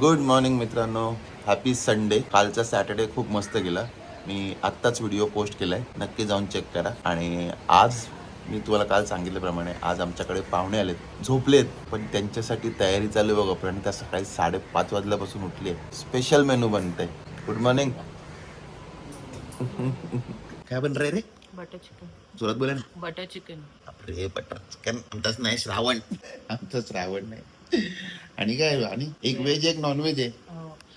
Good morning मित्रांनो. Happy Sunday कालचा Saturday खूप मस्त गेला. मी आत्ताच व्हिडिओ पोस्ट केलाय. नक्की जाऊन चेक करा. आणि आज मी तुम्हाला काल सांगितल्याप्रमाणे आज आमच्याकडे पाहुणे आलेत. झोपलेत. पण त्यांच्यासाठी तयारी चालू आहे बघा. पण त्या सकाळी साडेपाच वाजल्यापासून उठली आहे स्पेशल मेनू बनतंय. गुड मॉर्निंग काय बन रे? रे बटर चिकन जोरात बोला ना. बटर चिकन बापरे बटर चिकन आमचाच नाही श्रावण. आमचं श्रावण नाही आणि काय आणि एक व्हेज एक नॉन व्हेज आहे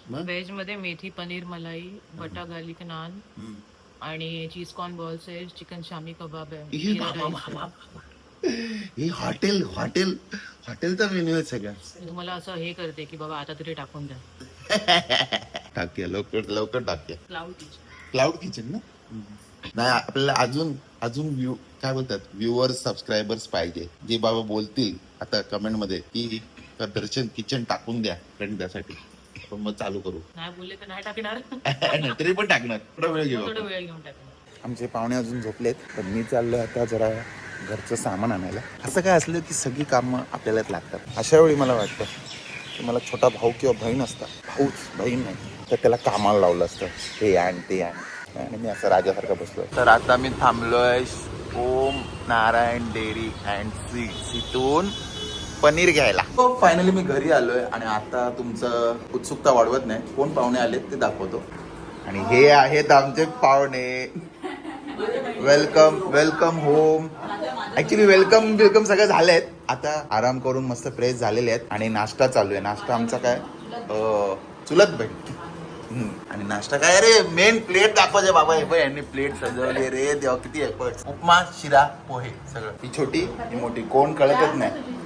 मग? व्हेजमध्ये मेथी पनीर मलाई बटर गार्लिक नान हम्म. आणि चीज कॉर्न बॉल्स आहे चिकन शामी कबाब आहे. हे जिरा बाबा, राईस बाबा, आहे. बाबा. हे हॉटेल हॉटेल हॉटेलचा मेन्यू आहे सगळा. तुम्हाला असं हे करते की बाबा आता तरी टाकून द्या. टाकूया लवकर लवकर टाकूया. क्लाउड किचन क्लाउड किचन ना? नाही आपल्याला अजून अजून व्ह्यू काय बोलतात? व्ह्युअर्स सबस्क्रायबर्स पाहिजे. जे बाबा बोलतील आता कमेंटमध्ये की दर्शन किचन टाकून द्या फ्रेंड त्यासाठी. आपण मग चालू करू. नाही बोलले तर नाही टाकणार. नाही, तरी पण टाकणार. थोडा वेळ घेऊ थोडा आपण. वेळ घेऊन टाकणार. आमचे पाहुणे अजून झोपलेत पण मी चाललो आता जरा घरचं सामान आणायला. असं काय असलं की सगळी कामं आपल्यालाच लागतात. अशा वेळी मला वाटतं की मला छोटा भाऊ किंवा बहीण असतात. भाऊच बहीण नाही. तर त्याला कामाला लावलं असतं. हे आण ते आण. आणि मी असं राजासारखं बसलो तर आता मी थांबलोय Om Narayan dairy and sweets इथून पनीर घ्यायला. हो फायनली मी घरी आलोय आणि आता तुमचं उत्सुकता वाढवत नाही. कोण पाहुणे आलेत ते दाखवतो. आणि हे आहेत आमचे पाहुणे. Welcome welcome home actually welcome welcome सगळं झालंय आता आराम करून मस्त फ्रेश झालेले आहेत. आणि नाश्ता चालू आहे. नाश्ता आमचा काय? चुलत बहीण. आणि नाश्ता काय? रे मेन प्लेट दाखवायचे. बाबा हे बघ यांनी प्लेट सजवली. रे देवा किती एफर्ट उपमा शिरा पोहे सगळं. ही छोटी ही मोठी. कोण कळतच नाही.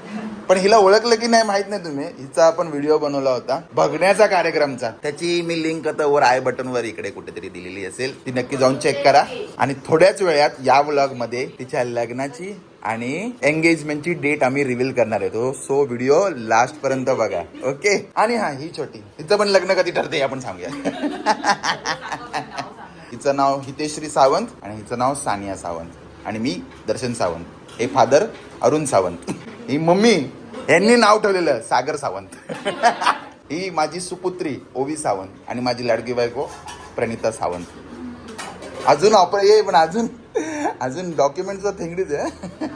पण हिला ओळखलं की नाही माहीत नाही तुम्ही. हिचा आपण व्हिडिओ बनवला होता. बघण्याचा कार्यक्रमचा. त्याची मी लिंक आता वर आय बटन वर इकडे कुठेतरी दिलेली असेल. ती नक्की जाऊन चेक करा. आणि थोड्याच वेळात या व्लॉगमध्ये तिच्या लग्नाची आणि एंगेजमेंटची डेट आम्ही रिव्हील करणार आहे. सो व्हिडिओ लास्ट पर्यंत बघा. ओके आणि हा ही छोटी. तिचं पण लग्न कधी ठरते आपण सांगूया. हिचं नाव हितेश्री सावंत आणि हिचं नाव सानिया सावंत. आणि मी दर्शन सावंत. हे फादर अरुण सावंत. ही मम्मी यांनी नाव ठेवलेलं सागर सावंत. ही माझी सुपुत्री ओवी सावंत आणि माझी लाडकी बायको प्रणिता सावंत. अजून ऑपर ये पण अजून अजून डॉक्युमेंटचा थेंगडीच आहे.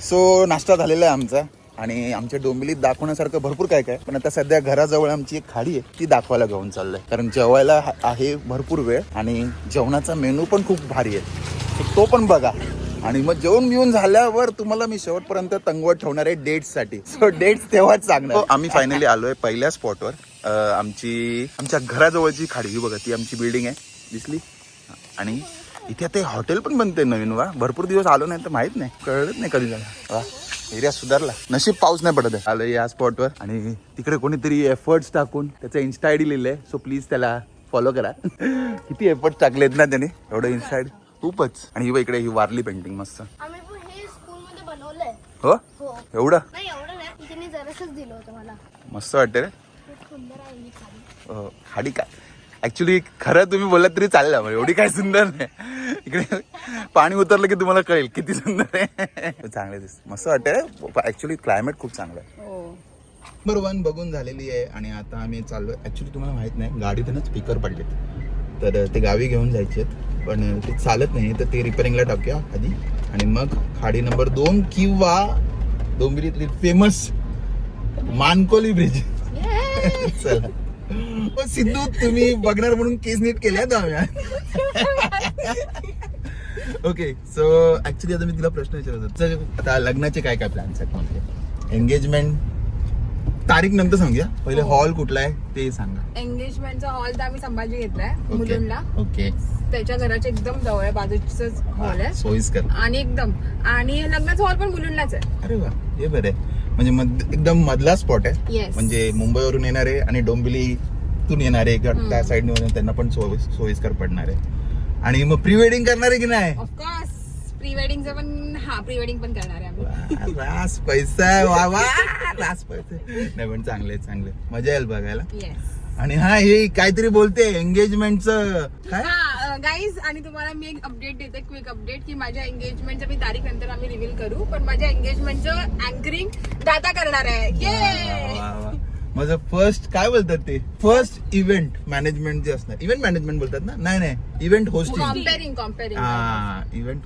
सो नाश्ता झालेला आहे आमचा आणि आमच्या डोंबिलीत दाखवण्यासारखं भरपूर काय काय पण आता सध्या घराजवळ आमची एक खाडी आहे ती दाखवायला घेऊन चाललंय. कारण जेवायला आहे भरपूर वेळ आणि जेवणाचा मेनू पण खूप भारी आहे. तो पण बघा. आणि मग जेवण मिळून झाल्यावर तुम्हाला मी शेवटपर्यंत तंगवत ठेवणार आहे डेट्ससाठी. सो डेट्स तेव्हाच सांगणार. हो, आम्ही फायनली आलोय पहिल्या स्पॉटवर आमची आमच्या घराजवळची खाडी ही बघा ती आमची बिल्डिंग आहे. दिसली? आणि इथे आता हॉटेल पण बनते नवीन वा. भरपूर दिवस आलो नाही तर माहीत नाही. कळत नाही कधी झालं. वा एरिया सुधारला. नशीब पाऊस नाही पडत आहे. आलो या स्पॉटवर आणि तिकडे कोणीतरी एफर्ट्स टाकून त्याचं इन्स्टा आय डी लिहिलंय. सो प्लीज त्याला फॉलो करा. किती एफर्ट्स टाकलेत ना त्याने. एवढं इन्स्टा आय खूपच. आणि ही बघ इकडे ही वारली पेंटिंग मस्त. आम्ही पण हे बनवलंय. हो? हो. एवढं? नाही एवढं नाही. तिने जरासच दिलं होतं मला. मस्त वाटते रे. खूप सुंदर आहे ही खाली खाडी का? ऍक्च्युली खरं तुम्ही बोललात तरी चालेल म्हणजे एवढी काय सुंदर नाही. इकडे पाणी उतरलं की तुम्हाला कळेल किती सुंदर आहे. चांगले दिस मस्त वाटतंय ऍक्च्युली क्लायमेट खूप चांगलं आहे. हो. नंबर वन बघून झालेली आहे आणि आता आम्ही चाललो ऍक्च्युली तुम्हाला माहीत नाही गाडीतूनच स्पीकर पडले तर ते गावी घेऊन जायचे पण ते चालत नाही तर ते रिपेअरिंगला टाकूया आधी. आणि मग खाडी नंबर दोन किंवा डोंबिवलीतली फेमस मानकोली ब्रिज चला. ओ, सिद्धू तुम्ही बघणार म्हणून केस नीट केल्या ओके सो ऍक्च्युली आता मी तिला प्रश्न विचारत. होतो आता लग्नाचे काय काय प्लॅन्स आहेत? म्हणजे एंगेजमेंट तारीख नंतर सांगूया. पहिले हॉल कुठला आहे ते सांगा. एंगेजमेंटचा हॉल तर आम्ही संभाजी घेतलाय ओके मुलुंडला ओके. त्याच्या घराच्या एकदम जवळ आहे बाजूच हॉल आहे. सोयीस्कर. आणि एकदम आणि लग्नाचा हॉल पण मुलुंडलाच आहे. अरे वा हे बरं आहे. म्हणजे मध- एकदम मधला स्पॉट आहे. Yes. म्हणजे मुंबईवरून येणारे आणि डोंबिवलीतून येणारे किंवा त्या साईडने त्यांना पण सोयी- सोयीस्कर पडणार आहे. आणि मग प्री वेडिंग करणार आहे की नाही? ऑफकोर्स प्री वेडिंगचं पण हा प्री वेडिंग पण करणार आहे आम्ही. वा, रास पैसा आहे, वा वा रास पैसा आहे. नाही पण चांगले चांगले मजा येईल बघायला. येस आणि हा हे काहीतरी बोलते एंगेजमेंटचं काय? हा गाईज आणि तुम्हाला मी एक अपडेट देते क्विक अपडेट की माझ्या एंगेजमेंटच्या मी तारीख नंतर आम्ही रिव्हील करू पण माझ्या एंगेजमेंटचं अँकरिंग दादा करणार आहे. वा, ये वा, वा. माझं फर्स्ट काय बोलतात ते? फर्स्ट इव्हेंट मॅनेजमेंट जे असणार इव्हेंट मॅनेजमेंट बोलतात ना? नाही नाही. इव्हेंट होस्टिंग कॉम्पेरिंग कॉम्पेरिंग हा इव्हेंट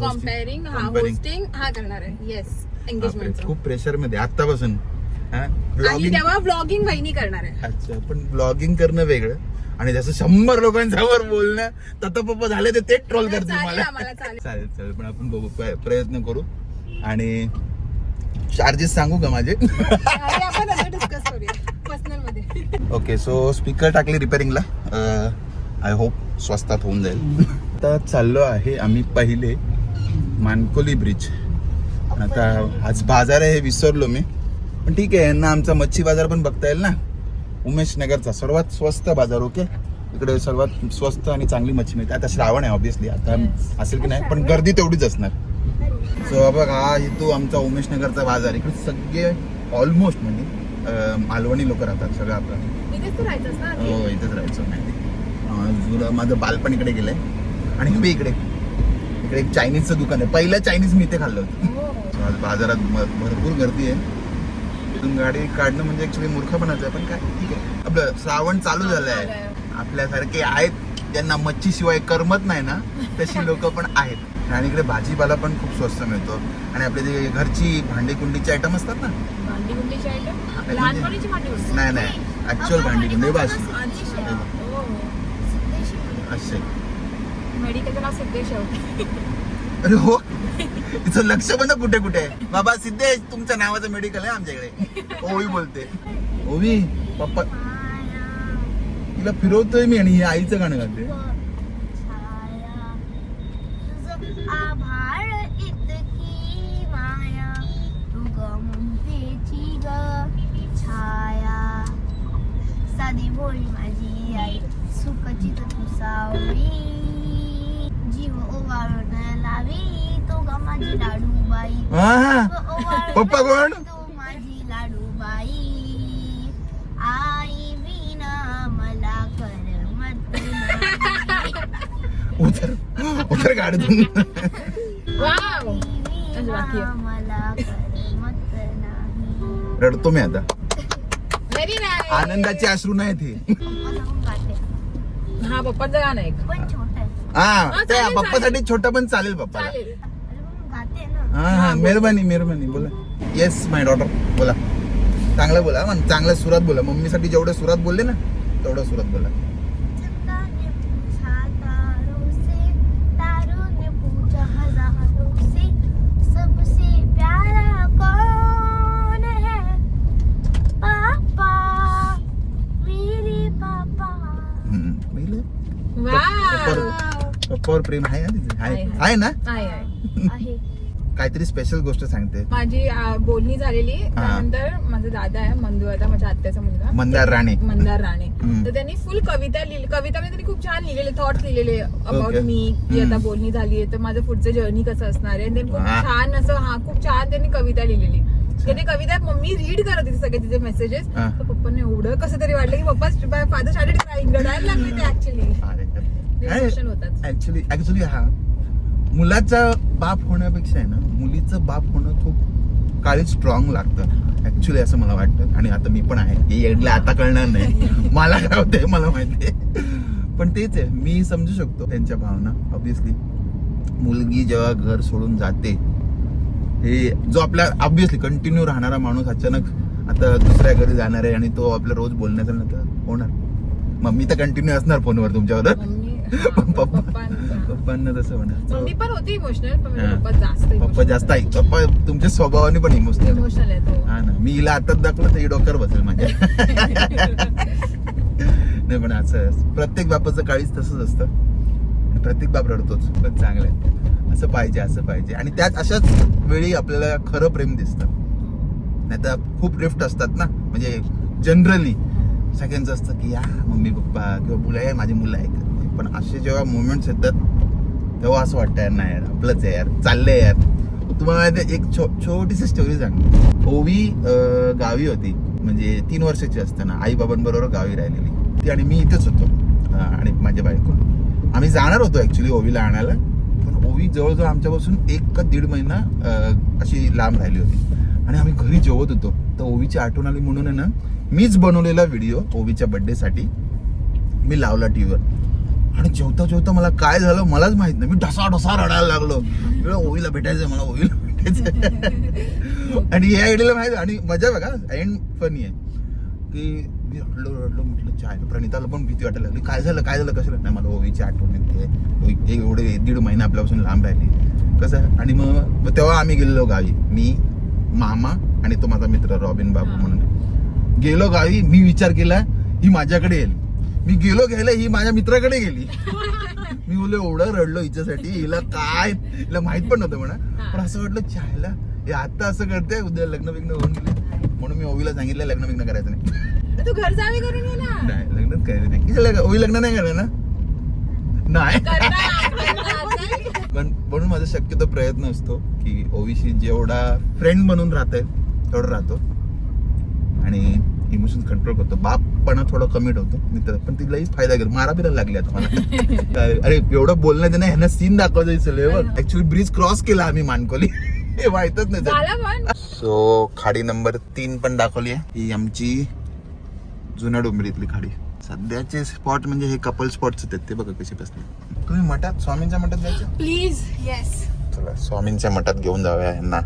कॉम्पेरिंग हा होस्टिंग हा करणार आहे. येस एंगेजमेंट खूप प्रेशरमध्ये आतापासून आणि ब्लॉगिंग तेव्हा ब्लॉगिंग वहिनी करणार आहे. अच्छा पण ब्लॉगिंग करणं वेगळं. आणि जसं शंभर लोकांसमोर बोलणं तत पप्पा झाले तर तेच ट्रोल करतील चालेल मला. आम्हाला, चालेल. चालेल चालेल पण आपण बघू प्रय- प्रयत्न करू. आणि चार्जेस सांगू का माझे? अरे आपण नंतर डिस्कस करूया पर्सनलमध्ये ओके सो स्पीकर टाकले रिपेअरिंगला आय होप स्वस्तात होऊन जाईल. आता चाललो आहे आम्ही पहिले मानकोली ब्रिज आता आज बाजार आहे हे विसरलो मी. पण ठीक आहे यांना आमचा मच्छी बाजार पण बघता येईल ना. उमेश नगरचा सर्वात स्वस्त बाजार ओके इकडे सर्वात स्वस्त आणि चांगली मच्छी मिळते. आता श्रावण आहे ऑब्विसली आता असेल की नाही पण गर्दी तेवढीच असणार. सो बघ हा इथू आमचा उमेश नगरचा बाजार. इकडे सगळे ऑलमोस्ट म्हणजे मालवणी लोक राहतात सगळं आपलं? हो इथेच राहायचो माहिती जुनं माझं बालपण इकडे गेलंय. आणि मी इकडे. इकडे एक चायनीजचं दुकान आहे. पहिलं चायनीज मी इथे खाल्लं होतं. हो. आज बाजारात भरपूर गर्दी आहे. इथून गाडी काढणं म्हणजे ऍक्च्युली मूर्खपणाचं आहे पण काय? ठीक आहे. आपलं श्रावण चालू झालंय. आपल्यासारखे आहेत. ज्यांना मच्छी शिवाय करमत नाही ना तशी लोक पण आहेत. आणि इकडे भाजीपाला पण खूप स्वस्त मिळतो. आणि आपले जे घरची भांडी कुंडीचे आयटम असतात ना? गुंडी नाही नाही. ऍक्च्युअल भांडी कुंडी बस. हो असे. अरे हो. तिचं लक्ष पण कुठे कुठे? आहे. बाबा सिद्धेश तुमच्या नावाचं मेडिकल आहे आमच्याकडे. ओवी बोलते. ओवी पप्पा. तिला फिरवतोय मी आणि आईचं गाणं तुझं आभाळ इतकी माया तू ग ममतेची ग छाया. साधी भोळी माझी आई सुखाची तर तू सावली जीव ओवाळून लावी तो ग माझी लाडूबाई. पप्पा कोण? तू माझी लाडूबाई. आई विना मला करमत नाही. उतर उतर गाडीतून रडतो मी आता. आनंदाचे अश्रू नाही ते हा पप्पाचं गाणं आहे पण छोट आहे. हा हा, त्या चालेल, पप्पासाठी छोटं पण चालेल ना. हा हा मेहरबानी मेहरबानी बोला. येस माय डॉटर बोला. चांगलं बोला मन चांगल्या सुरात बोला. मम्मीसाठी जेवढं सुरात बोलले ना तेवढं सुरात बोला चंदा ने पूछा तारों से तारों ने पूछा हजारों से सबसे प्यारा कौन है पापा मेरे पापा हम्म, पाहिलं? पप्पावर प्रेम आहे ना तिचं आहे. आहे, आहे. आहे ना? आहे आहे. आहे. काहीतरी स्पेशल गोष्ट सांगते. माझी बोलणी झालेली. त्यानंतर माझा दादा आहे मंदू आता माझ्या आत्याचा मुलगा. मंदार राणे. मंदार राणे. हम्म. तर त्यांनी फुल कविता लिहिली. कविता म्हणजे त्यांनी खूप छान लिहिलेले थॉट लिहिलेले अबाउट Okay. मी की आता. बोलणी झाली आहे तर माझं पुढचं जर्नी कसं असणार आहे? त्यांनी खूप. छान असं हा खूप छान त्यांनी कविता लिहिलेली. तर ते कविता मम्मी रीड करत होती सगळे तिचे मेसेजेस हा. तर पप्पांना एवढं कसं तरी वाटलं की पप्पा फादर क्राईंग रडायला लागले ते ऍक्च्युली होतात. ऍक्च्युली ऍक्च्युली हा. मुलाचा बाप होण्यापेक्षा आहे ना मुलीचं बाप होणं खूप काळी स्ट्रॉंग लागतं. ऍक्च्युली असं मला वाटतं. आणि आता मी पण आहे. हे येडलं आता कळणार नाही. मला काय होतंय मला माहिती आहे. पण तेच आहे मी समजू शकतो त्यांच्या भावना ऑब्विसली मुलगी जेव्हा घर सोडून जाते हे जो आपल्या ऑब्विसली कंटिन्यू राहणारा माणूस अचानक आता दुसऱ्या घरी जाणार आहे आणि तो आपल्या रोज बोलण्याचा नंतर होणार. मम्मी तर कंटिन्यू असणार फोनवर तुमच्यावर मम्मी पप्पा. पप्पांना तसं होणार मम्मी पण होती इमोशनल पण हा. पप्पा जास्त पप्पा जास्त ऐक पप्पा तुमच्या स्वभावाने पण इमोशनल इमोशनल आहे तो. हा ना. मी हिला आताच दाखवलं तर ही डोक्यावर बसेल माझ्या. नाही पण असं प्रत्येक बापाचं काळीच तसंच असतं. आणि प्रत्येक बाप रडतोच. पण चांगलं आहे. असं पाहिजे असं पाहिजे. आणि त्याच अशाच वेळी आपल्याला खरं प्रेम दिसतं. नाही तर खूप ड्रिफ्ट असतात ना. म्हणजे जनरली सगळ्यांचं असतं की या मम्मी पप्पा किंवा मुलं आहे माझी मुलं नाही पण असे जेव्हा मुवमेंट्स येतात तेव्हा असं वाटतं यार नाही यार आपलंच आहे यार चाललंय यार. तुम्हाला माहिती एक छो छोटीशी स्टोरी सांग ओवी गावी होती. म्हणजे तीन वर्षाची असताना आई बाबांबरोबर गावी राहिलेली. ती आणि मी इथेच होतो आणि माझ्या बायको आम्ही जाणार होतो ॲक्च्युली ओवीला आणायला पण ओवी जवळजवळ आमच्यापासून एक का दीड महिना अशी लांब राहिली होती. आणि आम्ही घरी जेवत होतो. तर ओवीची आठवण आली म्हणून आहे ना मीच बनवलेला व्हिडिओ ओवीच्या बड्डेसाठी मी लावला टी व्हीवर आणि जेवता जेवता मला काय झालं मलाच माहीत नाही. मी ढसा ढसा रडायला लागलो. ओवीला भेटायचंय मला ओवीला भेटायचंय. आणि या आयडीला माहिती आणि मजा बघा एंड फनी आहे. की मी रडलो रडलो म्हटलं चाय प्रणिताला पण भीती वाटायला लागली. काय झालं काय झालं कसं नाही मला ओवीची आठवण येते. एवढे दीड महिना आपल्यापासून लांब राहिली. कसं? आणि मग मग तेव्हा आम्ही गेलेलो गावी. मी मामा आणि तो माझा मित्र रॉबिन बाबू म्हणून. गेलो गावी. मी विचार केला ही माझ्याकडे येईल. मी गेलो घ्यायला ही माझ्या मित्राकडे गेली. मी बोललो एवढं रडलो हिच्यासाठी हिला काय? हिला माहीत पण नव्हतं म्हणा. पण असं वाटलं चायला हे आता असं करते उद्या लग्न बिग्न होऊन गेले. म्हणून मी ओवीला सांगितलं लग्न बिग्न करायचं नाही. तू घर जावे करून ये ना. नाही लग्नच करायचं नाही. ओवी लग्न नाही करणार ना? नाही. पण म्हणून माझा शक्यतो प्रयत्न असतो की ओवीशी जेवढा फ्रेंड बनून राहता येईल तेवढं राहतो. इमोशन कंट्रोल करतो. बापपणा थोडं कमी ठेवतो मित्र. पण तिलाही फायदा घेतो मारा बिरा लागले आता मला. अरे एवढं बोलणं त्यानं ह्यांना सीन दाखवायचं ऍक्च्युली ब्रिज क्रॉस केला आम्ही मानकोली. हे माहितच नाही सो खाडी नंबर तीन पण दाखवली आहे. ही आमची जुन्या डोंबिवलीतली खाडी. सध्याचे स्पॉट म्हणजे हे कपल स्पॉट्स आहेत ते बघा कसे बसले. तुम्ही मठात स्वामींच्या मठात जायचं? प्लीज येस चला स्वामींच्या मठात घेऊन जाऊया यांना.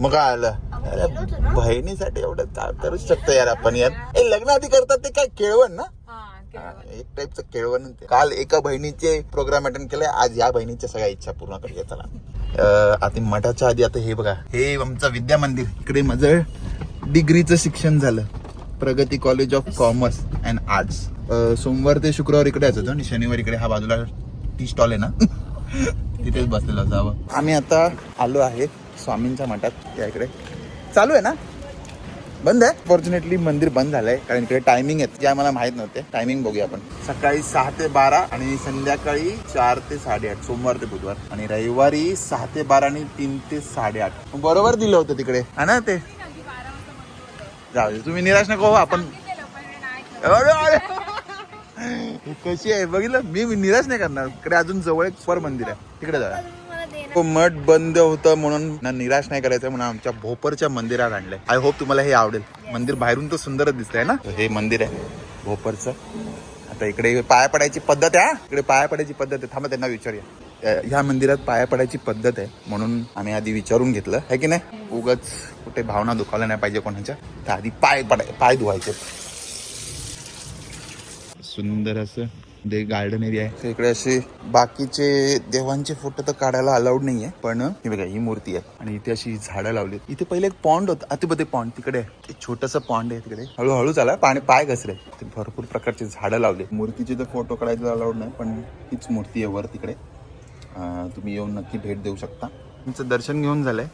मग काय आलं? अरे बहिणीसाठी एवढं काय करू शकतो यार आपण यार. ए लग्न आधी करतात ते काय केळवण ना? हा, एक टाईपचं केळवण ते. काल एका बहिणीचे प्रोग्राम अटेंड केले आज या बहिणीच्या सगळ्या इच्छा पूर्ण करूया चला. अं, आता मठाच्या आधी आता हे बघा. हे आमचं विद्या मंदिर इकडे माझं डिग्रीचं शिक्षण झालं. Pragati college of commerce and arts सोमवार ते शुक्रवार इकडे असायचो आणि शनिवार इकडे हा बाजूला टी स्टॉल आहे ना? तिथेच बसलेलो असावं. आम्ही आता आलो आहे स्वामींच्या मठात या इकडे. चालू आहे ना? बंद आहे? फॉर्च्युनेटली मंदिर बंद झालंय. कारण इकडे टायमिंग आहेत. जे आम्हाला माहीत नव्हते. टायमिंग बघूया आपण. सकाळी सहा ते बारा आणि संध्याकाळी चार ते साडेआठ. सोमवार ते बुधवार. आणि रविवारी सहा ते बारा आणि तीन ते साडेआठ. बरोबर दिलं होतं तिकडे. हा ना ते? जाऊ दे. तुम्ही निराश नको हो आपण अरे, अरे. कशी आहे? बघितलं? मी निराश नाही करणार. इकडे अजून जवळ एक स्वर मंदिर आहे. तिकडे जाऊया. मठ बंद होतं म्हणून ना निराश नाही करायचं म्हणून आमच्या भोपरच्या मंदिरात आणलंय. आय होप तुम्हाला हे आवडेल. मंदिर बाहेरून तर सुंदरच दिसतंय ना? हे मंदिर आहे भोपरचं. आता इकडे पाया पडायची पद्धत आहे इकडे पाया पडायची पद्धत आहे. थांबा त्यांना विचारूया. ह्या मंदिरात पाया पडायची पद्धत आहे म्हणून आम्ही आधी विचारून घेतलं. आहे की नाही? उगाच कुठे भावना दुखावल्या नाही पाहिजे कोणाच्या. तर आधी पाय पडाय पाय धुवायचे. सुंदर असं ते गार्डन एरिया आहे. तर इकडे असे बाकीचे देवांचे फोटो तर काढायला अलाउड नाहीये पण हे बघा ही मूर्ती आहे. आणि इथे अशी झाडं लावली इथे पहिले एक पॉन्ड होतं अति पॉन्ड तिकडे. आहे. एक छोटस पॉन्ड आहे तिकडे. हळूहळू झाला पाणी पाय घसरे. ते भरपूर प्रकारचे झाडं लावले मूर्तीचे तर फोटो काढायचे अलाउड नाही पण हीच मूर्ती आहे वर तिकडे. तुम्ही येऊन नक्की भेट देऊ शकता. तुमचं दर्शन घेऊन झालंय.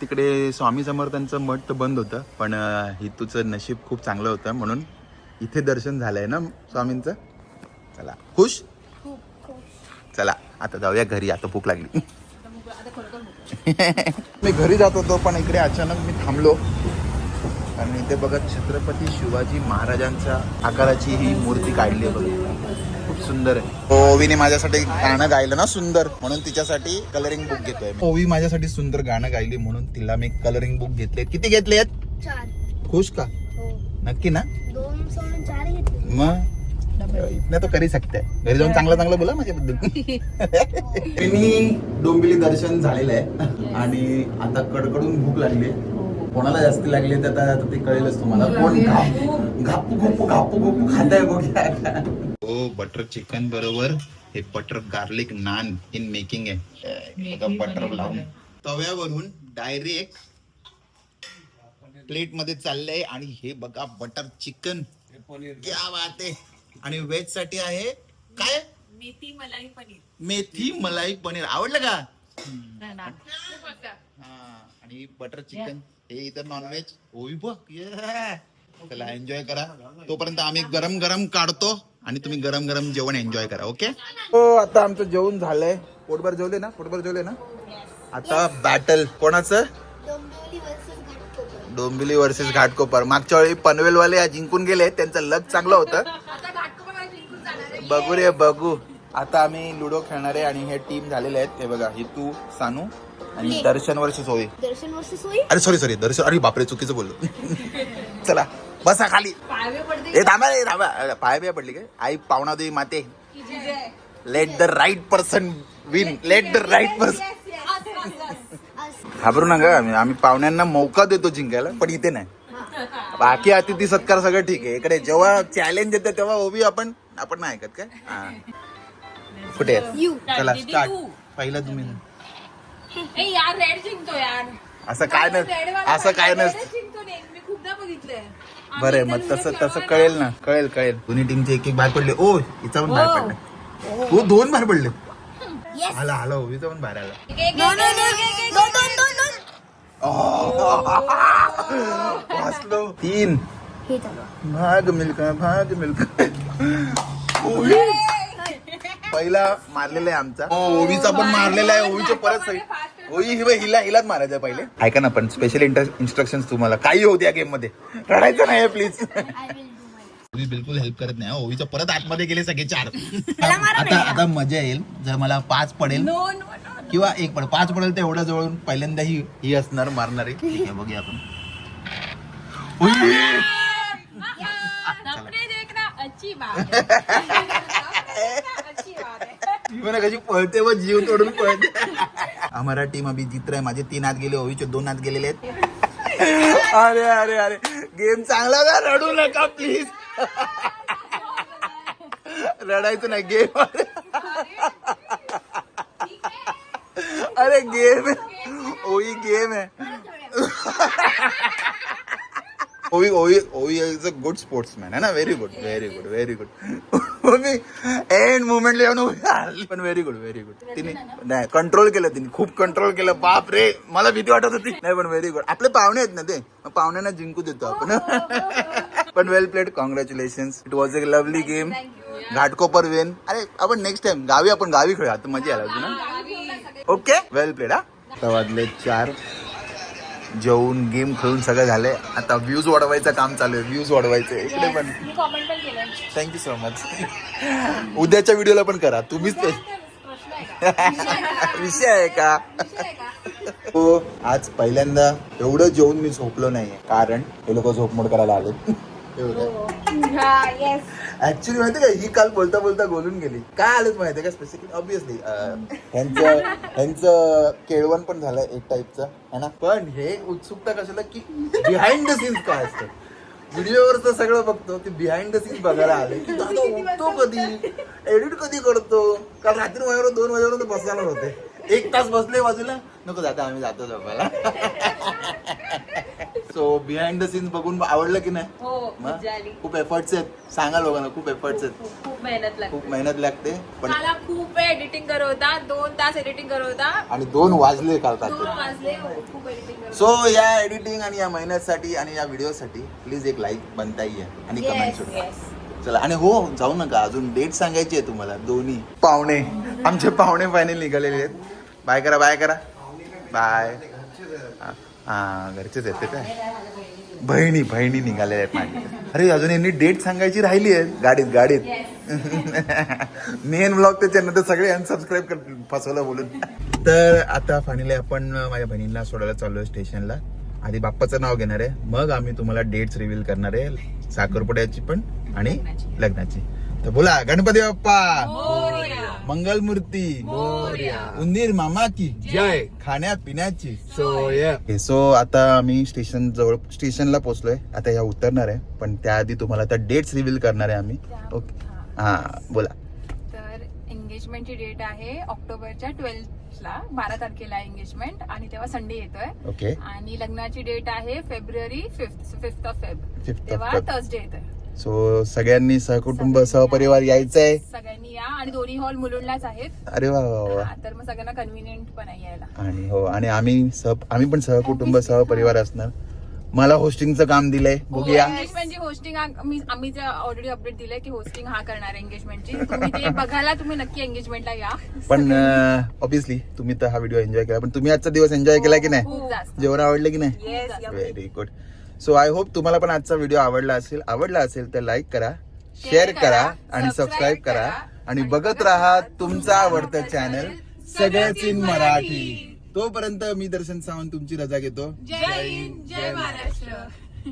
तिकडे स्वामी समर्थांचं मठ तर बंद होतं पण हितूचं नशीब खूप चांगलं होतं म्हणून इथे दर्शन झालंय ना स्वामींचं? चला. खुश? चला आता जाऊया घरी आता भूक लागली. मी घरी जात होतो पण इकडे अचानक मी थांबलो. आणि इथे बघत छत्रपती शिवाजी महाराजांच्या आकाराची ही मूर्ती काढली आहे बघा. खूप सुंदर आहे. ओवीने माझ्यासाठी गाणं गायलं ना सुंदर. म्हणून तिच्यासाठी कलरिंग बुक घेतोय ओवी माझ्यासाठी सुंदर गाणं गायली म्हणून तिला मी कलरिंग बुक घेतले. किती घेतले खुश का? हो. नक्की ना? मग? इतना तो करी सकते घरी जाऊन चांगलं चांगलं बोला माझ्याबद्दल. मी डोंबिवली दर्शन झालेलं आहे. आणि आता कडकडून भूक लागली कोणाला जास्त लागली तर आता ते कळेलच तुम्हाला. कोण घाप- घापू घुपू घापू घुपू खाताय बघूया हो बटर चिकन बरोबर. हे butter garlic naan in making आहे. बटर लावून. तव्यावरून डायरेक्ट प्लेटमध्ये चाललंय. आणि हे बघा बटर चिकन क्या बात आहे. आणि व्हेजसाठी आहे काय? मेथी मलाई पनीर. मेथी मलाई पनीर. आवडलं का? हा आणि बटर चिकन हे इथं नॉनव्हेज बघ. ये. चला एन्जॉय करा. तोपर्यंत आम्ही गरम गरम काढतो आणि तुम्ही गरम गरम जेवण एन्जॉय करा ओके हो आता आमचं जेवण झालंय. पोटभर जेवले ना? पोटभर जेवले ना? आता बॅटल कोणाचं? डोंबिवली वर्सेस घाटकोपर. डोंबिवली वर्सेस घाटकोपर. मागच्या वेळी पनवेलवाले जिंकून गेले. त्यांचं लक चांगलं होतं आता घाटकोपर जिंकून जाणार आहे. बघू रे बघू. आता आम्ही लुडो खेळणार आहे आणि हे टीम झालेले आहेत. हे बघा हितू सानू आणि दर्शन वर्ष सोयी. दर्शन वर्ष सोयी? अरे सॉरी सॉरी दर्शन अरे बापरे चुकीचं बोललो. चला बसा खाली. ए थांबा रे थांबा. पाय बिया पडली काय? आई पाहुणा देवी माते. Let the right person win let the right person घाबरू नका. आम्ही आम्ही पाहुण्यांना मौका देतो जिंकायला पण इथे नाही. बाकी अतिथी सत्कार सगळं ठीक आहे. इकडे जेव्हा चॅलेंज येतं तेव्हा ओबी आपण आपण नाही ऐकत काय? हा. कुठे? आहे? यू चला दीदी स्टार्ट तू. पहिला तुम्ही. ए यार रेड जिंकतो यार. असं काय नस असं काय नसतं जिंकतो नाही मी खूपदा बघितलंय. बरं मग तसं तसं कळेल ना. कळेल कळेल. दोन्ही टीमचे एक एक बाहेर पडले. ओ हिचा पण बाहेर पडले. तू दोन बाहेर पडले. येस आला आला ओवीचा पण बाहेर आला. वाचलो. तीन. हे चालू. भाग मिल्का भाग मिल्का ओवी. पहिला मारलेला आहे आमचा. ओ, ओवीचा पण मारलेला आहे ओवीचे परत ओवी हि बघ, हिला हिलाच मारायचं आहे पहिले. ऐका ना पण स्पेशल इन्स्ट्रक्शन तुम्हाला. काही होते या गेममध्ये. रडायचं नाही प्लीज ओवी बिलकुल हेल्प करत नाही हं. ओवीच्या परत आतमध्ये गेले सगळे चार. आता आता मजा येईल जर मला पाच पडेल. किंवा एक पडेल. पाच पडेल तर एवढ्या जवळून पहिल्यांदा ही ही असणार मारणारी ठीक आहे बघूया आपण ओवी! सपने देखना अच्छी बात है अच्छी बात है ती म्हणा कशी पळते व जीव तोडून पळते आम्हाला टीम अभि जित माझे तीन हात गेले ओवीचे दोन हात गेलेले आहेत. अरे अरे अरे. गेम चांगला का? रडू नका प्लीज रडायचं नाही गेम अरे. गेम आहे. ओई गेम आहे. ओवी ओवी ओवी इज अ गुड स्पोर्ट्समॅन है ना? Very good very good very good Ovi end movement येऊन उभी पण व्हेरी गुड व्हेरी गुड तिने नाही कंट्रोल केलं तिने. खूप कंट्रोल केलं. बाप रे मला भीती वाटत होती. नाही पण व्हेरी गुड आपले पाहुणे आहेत ना ते? मग पाहुण्यांना जिंकू देतो आपण. पण well played congratulation it was a lovely game Ghatkopar when अरे आपण नेक्स्ट टाइम गावी आपण गावी खेळू आता मजा आला होती ना ओके वेल प्लेड हा? आता वाजले चार. जेवून गेम खेळून सगळं झालंय. आता व्ह्यूज वाढवायचं काम चालू आहे. व्ह्यूज वाढवायचे इकडे पण. थँक्यू सो मच उद्याच्या व्हिडिओला पण करा. तुम्हीच ते. विषय आहे का? हो आज पहिल्यांदा एवढं जेवून मी झोपलो नाहीये. कारण हे लोक झोपमोड करायला आले येस ऍक्च्युली माहिती का ही काल बोलता बोलता बोलून गेली. काय आलेच माहिती का स्पेसिफिक ऑब्विसली ह्यांचं ह्यांचं केळवण पण झालं एक टाईपचं है ना? पण हे उत्सुकता कशाला की बिहाइंड द सीन्स काय असतं? व्हिडिओवर तर सगळं बघतो ते बिहाइंड द सीन्स बघायला आले की दादा उठतो कधी? एडिट कधी करतो? काल रात्री माझ्यावर दोन वाजेपर्यंत बसायला होते. एक तास बसले बाजूला. नको जाता आम्ही जातो झोपायला. सो बिहाइंड द सीन्स बघून आवडलं की नाही? हो मग? मजा आली खूप एफर्ट्स आहेत. सांगा लोकांना खूप एफर्ट्स आहेत. खूप खूप मेहनत लागली खूप मेहनत लागते पण मला खूप वेळ एडिटिंग करत होता दोन तास एडिटिंग करत होता आणि दोन वाजले काल दोन रात्री वाजले हो, खूप एडिटिंग करत सो या एडिटिंग आणि या मेहनतसाठी आणि या व्हिडिओसाठी प्लीज एक लाईक बनताही आहे आणि कमेंट येस सुद्धा येस चला आणि हो जाऊ नका. अजून डेट सांगायची आहे तुम्हाला. दोन्ही. पाहुणे. आमचे पाहुणे फायनल निघालेले आहेत. बाय करा बाय करा. बाय हा, हा घरचेच आहेत ते काय? बहिणी बहिणी निघालेल्या आहेत माझ्या अरे अजून यांनी डेट सांगायची राहिली आहे. गाडीत गाडीत. मेन ब्लॉग त्याच्यानंतर सगळे अनसबस्क्राईब करतील फसवलं बोलून. तर आता फायनली आपण माझ्या बहिणीला सोडायला चालू आहे स्टेशनला. आधी बाप्पाचं नाव घेणार आहे. मग आम्ही तुम्हाला डेट्स रिव्हील करणार आहे. साखरपुड्याची पण आणि लग्नाची. तर बोला गणपती बाप्पा! मंगलमूर्ती. उंदीर मामा की जय खाण्या पिण्याची सोय सो आता आम्ही स्टेशन जवळ स्टेशनला पोहोचलोय आता ह्या उतरणार आहे. पण त्याआधी तुम्हाला आता डेट्स रिव्हील करणार आहे आम्ही. ओके हा बोला. तर एंगेजमेंटची डेट आहे ऑक्टोबरच्या ट्वेल्थला बारा तारखेला एंगेजमेंट आणि तेव्हा संडे येतोय. ओके आणि लग्नाची डेट आहे फेब्रुवारी फिफ्थ फिफ्थ ऑफ फेब तेव्हा. थर्सडे येतोय. सो सगळ्यांनी सहकुटुंब सहपरिवार यायचंय. सगळ्यांनी या आणि दोन्ही हॉल मुलुंडलाच आहेत. अरे वा वा वा. हा, तर मग सगळ्यांना कन्व्हिनियंट पण आहे यायला. आणि हो आणि आम्ही सह आम्ही पण सहकुटुंब सहपरिवार असणार. मला होस्टिंगचं काम दिलंय. बघूया. एंगेजमेंटची होस्टिंग आम्ही ऑलरेडी अपडेट दिलंय की होस्टिंग हा करणार एंगेजमेंटची तुम्ही ते बघायला तुम्ही नक्की एंगेजमेंटला या. पण ऑब्विसली तुम्ही तर हा व्हिडिओ एन्जॉय केला. पण तुम्ही आजचा दिवस एन्जॉय केला की नाही? खूप जास्त. जेवण आवडलं की नाही? Very good so I hope तुम्हाला पण आजचा व्हिडिओ आवडला असेल आवडला असेल तर लाईक करा शेअर करा आणि सबस्क्राईब करा आणि बघत राहा तुमचं आवडतं चॅनल सगळ्याच इन मराठी. तोपर्यंत मी दर्शन सावंत तुमची रजा घेतो. जय हिंद जय महाराष्ट्र.